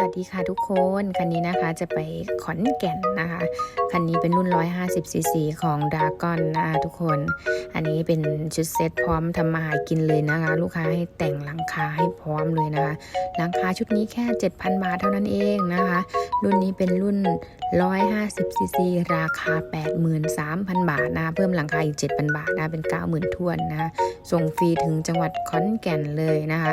สวัสดีค่ะทุกคนคันนี้นะคะจะไปขอนแก่นนะคะ คันนี้เป็นรุ่น 150ซีซีของดากอนนะคะทุกคน อันนี้เป็นชุดเซ็ตพร้อมทำมาหากินเลยนะคะ ลูกค้าให้แต่งหลังคาให้พร้อมเลยนะคะ หลังคาชุดนี้แค่ 7,000 บาทเท่านั้นเองนะคะ รุ่นนี้เป็นรุ่น 150ซีซีราคา 83,000 บาทนะะเพิ่มหลังคาอีก 7,000 บาทนะเป็น 90,000ทวนนะะส่งฟรีถึงจังหวัดขอนแก่นเลยนะคะ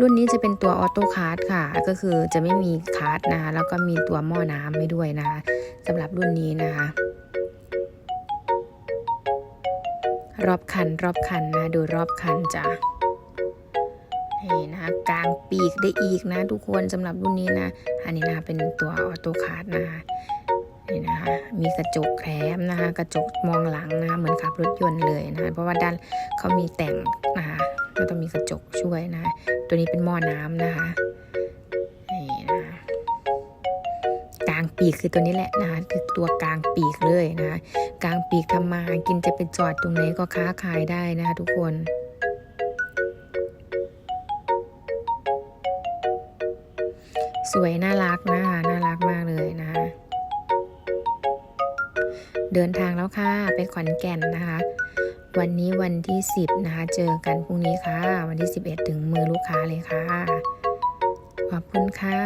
รุ่นนี้จะเป็นตัวออโต้คาร์ดค่ะ ก็คือจะไม่มีคาร์ดนะคะแล้วก็มีตัวหม้อน้ำให้ด้วยนะคะสำหรับรุ่นนี้นะคะ รอบคันรอบคันนะดูรอบคันจ้ะนี่นะคะกลางปีกได้อีกนะ ทุกคนสำหรับรุ่นนี้นะ อันนี้นะคะเป็นตัวออโต้คาร์ดนะคะนี่นะคะมีกระจกแคมนะคะ กระจกมองหลังนะคะเหมือนขับรถยนต์เลยนะคะเพราะว่าด้านเขามีแต่งนะคะ แล้วต้องมีกระจกช่วยนะ ตัวนี้เป็นหม้อน้ำนะคะ นี่นะคะกลางปีกคือตัวนี้แหละนะคะคือตัวกลางปีกเลยนะคะกลางปีกทำมาหากินจะไปจอดตรงไหนก็ค้าขายได้นะคะทุกคนสวยน่ารักนะคะ น่ารักมากเลยนะคะ เดินทางแล้วค่ะ ไปขอนแก่นนะคะ วันนี้วันที่ 10 นะคะ เจอกันพรุ่งนี้ค่ะ วันที่ 11 ถึงมือลูกค้าเลยค่ะ ขอบคุณค่ะ